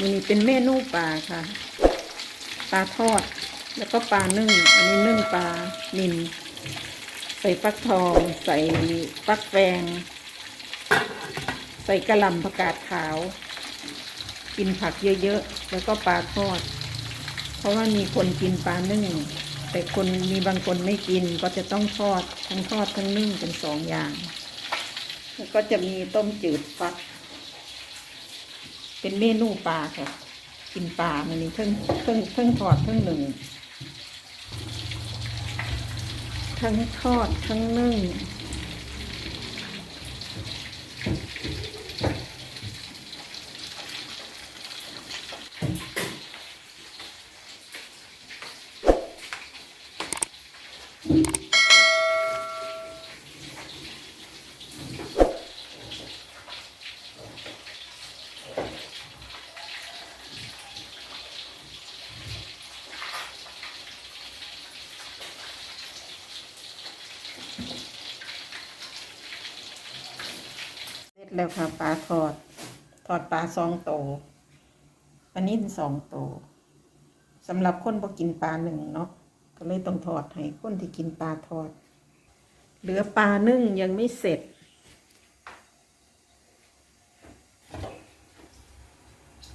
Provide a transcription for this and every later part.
มันนี้เป็นเมนูปลาค่ะ ปลาทอด แล้วก็ปลานึ่ง อันนี้นึ่งปลานิลใส่ฟักทอง ใส่ฟักแฟง ใส่กระหล่ำผักกาดขาว กินผักเยอะๆ แล้วก็ปลาทอด เพราะว่ามีคนกินปลานึ่ง แต่คนมีบางคนไม่กินก็จะต้องทอด ทั้งทอดทั้งนึ่งเป็นสองอย่าง แล้วก็จะมีต้มจืดฟัก เป็นเมนูปลาค่ะ กินปลามันนี้เพิ่งเพิ่งเพิ่งทอดเพิ่งหนึ่งทั้งทอดทั้งนึ่งเส แล้วค่ะปลาทอด ทอดปลาสองโตปลานิ่นสองโตสำหรับคนบ่กินปลาหนึ่งเนาะก็เลยต้องทอดให้คนที่กินปลาทอด เหลือปลานึ่งยังไม่เสร็จ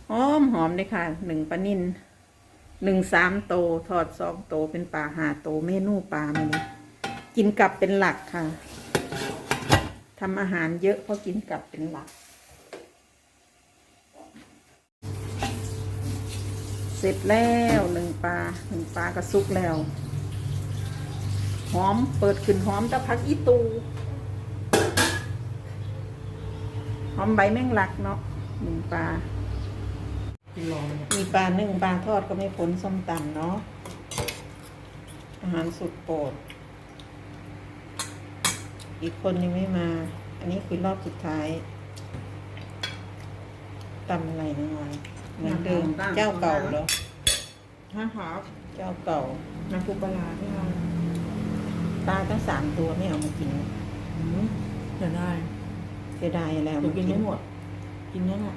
หอมหอมเลยค่ะหนึ่งปลานิ่นหนึ่งสามโตทอดสองโตเป็นปลาหาโตเมนูปลามันกินกับเป็นหลักค่ะ ทำอาหารเยอะเพราะกินกลับเป็นหลัก เสร็จแล้วหนึ่งปลาหนึ่งปลากระซุกแล้ว หอมเปิดขึ้นหอมตะพักอีตู หอมใบแมงลักเนาะหนึ่งปลา มีปลาหนึ่งปลาทอดก็ไม่พ้นส้มตำเนาะอาหารสุดโปรด อีกคนยังไม่มา อันนี้คือรอบสุดท้ายตำอะไรนะน้อยเหมือนเดิมเจ้าเก่าเหรอห้าครับเจ้าเก่าน้ำปูปลาร้าที่เราปลาตั้งสามตัวไม่เอามากินอืมเดี๋ยวได้เสียดายแล้วหนูกินไม่หมดกินนั่นแหละ